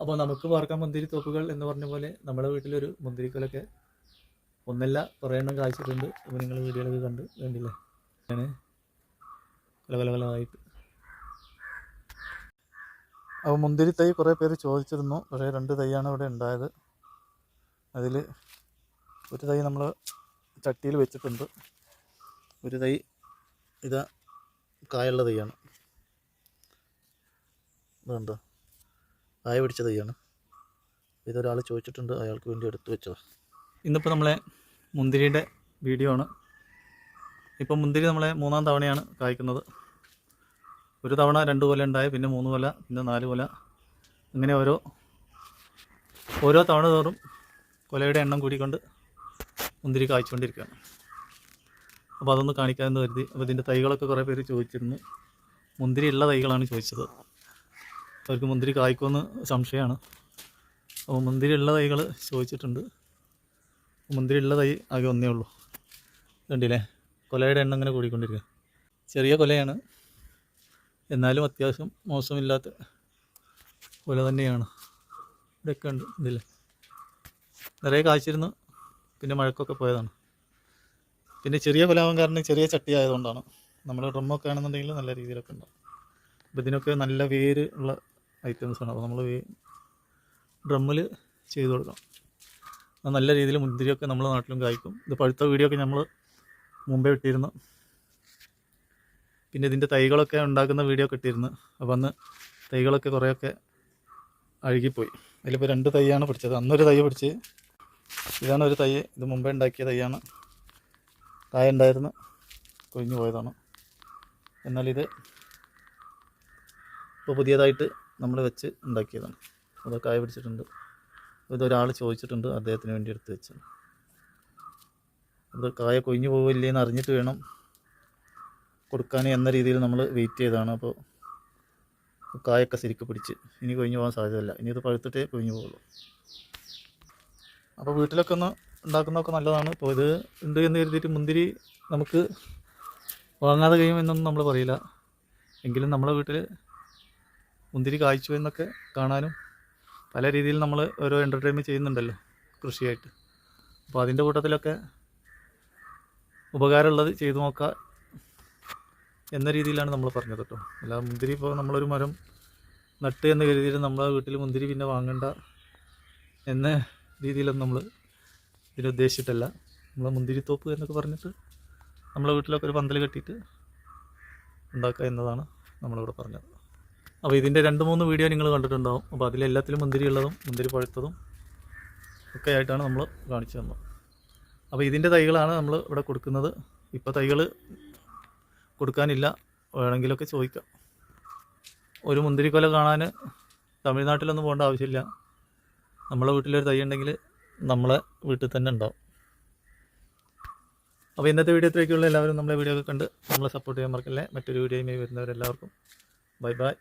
അപ്പോൾ നമുക്ക് പാർക്കാൻ മുന്തിരി തോപ്പുകൾ എന്ന് പറഞ്ഞ പോലെ നമ്മുടെ വീട്ടിലൊരു മുന്തിരിക്കലൊക്കെ ഒന്നല്ല കുറേ എണ്ണം കാഴ്ചിട്ടുണ്ട്. അപ്പോൾ നിങ്ങൾ വീടുകളൊക്കെ കണ്ട് കണ്ടില്ലേ? അങ്ങനെ കൊല കൊല കൊലമായിട്ട് അപ്പോൾ മുന്തിരി തൈ കുറേ പേര് ചോദിച്ചിരുന്നു. പക്ഷേ രണ്ട് തൈയാണ് ഇവിടെ ഉണ്ടായത്. അതിൽ ഒരു തൈ നമ്മൾ ചട്ടിയിൽ വെച്ചിട്ടുണ്ട്. ഒരു തൈ ഇതാ കായുള്ള തൈയാണ്. ഇതുണ്ടോ കായ പിടിച്ച തൈയാണ് ഇതൊരാൾ ചോദിച്ചിട്ടുണ്ട് അയാൾക്ക് വേണ്ടി എടുത്തു വെച്ചതാണ് ഇന്നിപ്പോൾ നമ്മളെ മുന്തിരിയുടെ വീഡിയോ ആണ്. ഇപ്പം മുന്തിരി നമ്മളെ മൂന്നാം തവണയാണ് കായ്ക്കുന്നത്. ഒരു തവണ രണ്ട് കൊല ഉണ്ടായി പിന്നെ മൂന്ന് കൊല പിന്നെ നാല് കൊല. ഇങ്ങനെ ഓരോ ഓരോ തവണ തോറും കൊലയുടെ എണ്ണം കൂടിക്കൊണ്ട് മുന്തിരി കായ്ച്ചുകൊണ്ടിരിക്കുകയാണ്. അപ്പോൾ അതൊന്ന് കാണിക്കാമെന്ന് കരുതി. അപ്പോൾ ഇതിന്റെ തൈകളൊക്കെ കുറേ പേര് ചോദിച്ചിരുന്നു. മുന്തിരി ഉള്ള തൈകളാണ് ചോദിച്ചത്. അവർക്ക് മുന്തിരി കായ്ക്കുമെന്ന് സംശയമാണ്. അപ്പോൾ മുന്തിരി ഉള്ള തൈകൾ ചോദിച്ചിട്ടുണ്ട്. മുന്തിരി ഉള്ള തൈ ആകെ ഒന്നേ ഉള്ളൂ. കണ്ടില്ലേ? കൊലയുടെ എണ്ണം ഇങ്ങനെ കൂടിക്കൊണ്ടിരിക്കുക. ചെറിയ കൊലയാണ്. എന്നാലും അത്യാവശ്യം മോശമില്ലാത്ത കൊല തന്നെയാണ്. ഇവിടെയൊക്കെ ഉണ്ട്. ഇതില്ലേ നിറയെ കായ്ച്ചിരുന്നു. പിന്നെ മഴക്കൊക്കെ പോയതാണ്. പിന്നെ ചെറിയ കൊലാവാൻ കാരണം ചെറിയ ചട്ടി ആയതുകൊണ്ടാണ്. നമ്മൾ ഡ്രമ്മൊക്കെ ആണെന്നുണ്ടെങ്കിൽ നല്ല രീതിയിലൊക്കെ ഉണ്ടാവും. അപ്പോൾ ഇതിനൊക്കെ നല്ല വേര് ഉള്ള ഐറ്റംസാണ് അപ്പോൾ നമ്മൾ ഡ്രമ്മിൽ ചെയ്ത് കൊടുക്കണം. അത് നല്ല രീതിയിൽ മുന്തിരിയൊക്കെ നമ്മുടെ നാട്ടിലും കായ്ക്കും. ഇത് പഴുത്ത വീഡിയോ ഒക്കെ നമ്മൾ മുമ്പേ ഇട്ടിരുന്നു. പിന്നെ ഇതിന്റെ തൈകളൊക്കെ ഉണ്ടാക്കുന്ന വീഡിയോ ഒക്കെ ഇട്ടിരുന്നു. അപ്പോൾ അന്ന് തൈകളൊക്കെ കുറേയൊക്കെ അഴുകിപ്പോയി. അതിലിപ്പോൾ രണ്ട് തൈയാണ് പിടിച്ചത്. അന്നൊരു തൈ പിടിച്ച് ഇതാണ് ഒരു തൈ. ഇത് മുമ്പേ ഉണ്ടാക്കിയ തൈയാണ്. തായ ഉണ്ടായിരുന്നു കൊഴിഞ്ഞു പോയതാണ്. എന്നാലിത് ഇപ്പോൾ പുതിയതായിട്ട് നമ്മൾ വെച്ച് ഉണ്ടാക്കിയതാണ്. അത് കായ പിടിച്ചിട്ടുണ്ട്. ഇതൊരാൾ ചോദിച്ചിട്ടുണ്ട് അദ്ദേഹത്തിന് വേണ്ടി എടുത്ത് വെച്ചത് അത് കായ കൊഴിഞ്ഞു പോവില്ലേ എന്ന് അറിഞ്ഞിട്ട് വേണം കൊടുക്കാൻ എന്ന രീതിയിൽ നമ്മൾ വെയിറ്റ് ചെയ്താണ് അപ്പോൾ കായൊക്കെ ശരിക്ക് പിടിച്ച് ഇനി കൊഴിഞ്ഞു പോകാൻ സാധ്യതയില്ല. ഇനി ഇത് പഴുത്തിട്ടേ കൊഴിഞ്ഞു പോകുള്ളൂ അപ്പോൾ വീട്ടിലൊക്കെ ഒന്ന് ഉണ്ടാക്കുന്നതൊക്കെ നല്ലതാണ്. ഇപ്പോൾ ഇത് ഉണ്ട് എന്ന് കരുതിയിട്ട് മുന്തിരി നമുക്ക് വാങ്ങാതെ കഴിയുമെന്നൊന്നും നമ്മൾ പറയില്ല. എങ്കിലും നമ്മളെ വീട്ടിൽ മുന്തിരി കായ്ച്ചു എന്നൊക്കെ കാണാനും പല രീതിയിൽ നമ്മൾ ഓരോ എന്റർടൈൻമെന്റ് ചെയ്യുന്നുണ്ടല്ലോ കൃഷിയായിട്ട്. അപ്പോൾ അതിന്റെ കൂട്ടത്തിലൊക്കെ ഉപകാരമുള്ളത് ചെയ്തു നോക്കുക എന്ന രീതിയിലാണ് നമ്മൾ പറഞ്ഞത് കേട്ടോ. അല്ല മുന്തിരി ഇപ്പോൾ നമ്മളൊരു മരം നട്ട് എന്ന് കരുതിയിട്ട് നമ്മളെ വീട്ടിൽ മുന്തിരി പിന്നെ വാങ്ങണ്ട എന്ന രീതിയിലൊന്നും നമ്മൾ ഇതിലുദ്ദേശിച്ചിട്ടല്ല നമ്മളെ മുന്തിരിത്തോപ്പ് എന്നൊക്കെ പറഞ്ഞിട്ട് നമ്മളെ വീട്ടിലൊക്കെ ഒരു പന്തൽ കെട്ടിയിട്ട് ഉണ്ടാക്കുക എന്നതാണ് നമ്മളിവിടെ പറഞ്ഞത്. അപ്പോൾ ഇതിന്റെ രണ്ട് മൂന്ന് വീഡിയോ നിങ്ങൾ കണ്ടിട്ടുണ്ടാവും. അപ്പോൾ അതിലെല്ലാത്തിലും മുന്തിരി ഉള്ളതും മുന്തിരി പഴുത്തതും ഒക്കെ ആയിട്ടാണ് നമ്മൾ കാണിച്ചു തന്നത്. അപ്പോൾ ഇതിന്റെ തൈകളാണ് നമ്മൾ ഇവിടെ കൊടുക്കുന്നത്. ഇപ്പോൾ തൈകൾ കൊടുക്കാനില്ല. വേണമെങ്കിലൊക്കെ ചോദിക്കാം. ഒരു മുന്തിരിക്കൊല കാണാൻ തമിഴ്നാട്ടിലൊന്നും പോകേണ്ട ആവശ്യമില്ല. നമ്മളെ വീട്ടിലൊരു തൈ ഉണ്ടെങ്കിൽ നമ്മളെ വീട്ടിൽ തന്നെ ഉണ്ടാവും. അപ്പോൾ ഇന്നത്തെ വീഡിയോ ഇത്രയ്ക്കുള്ള എല്ലാവരും നമ്മളെ വീഡിയോ ഒക്കെ കണ്ട് നമ്മളെ സപ്പോർട്ട് ചെയ്യാൻ മറക്കല്ലേ. മറ്റൊരു വീഡിയോയുമായി വരുന്നവരെല്ലാവർക്കും. Bye bye.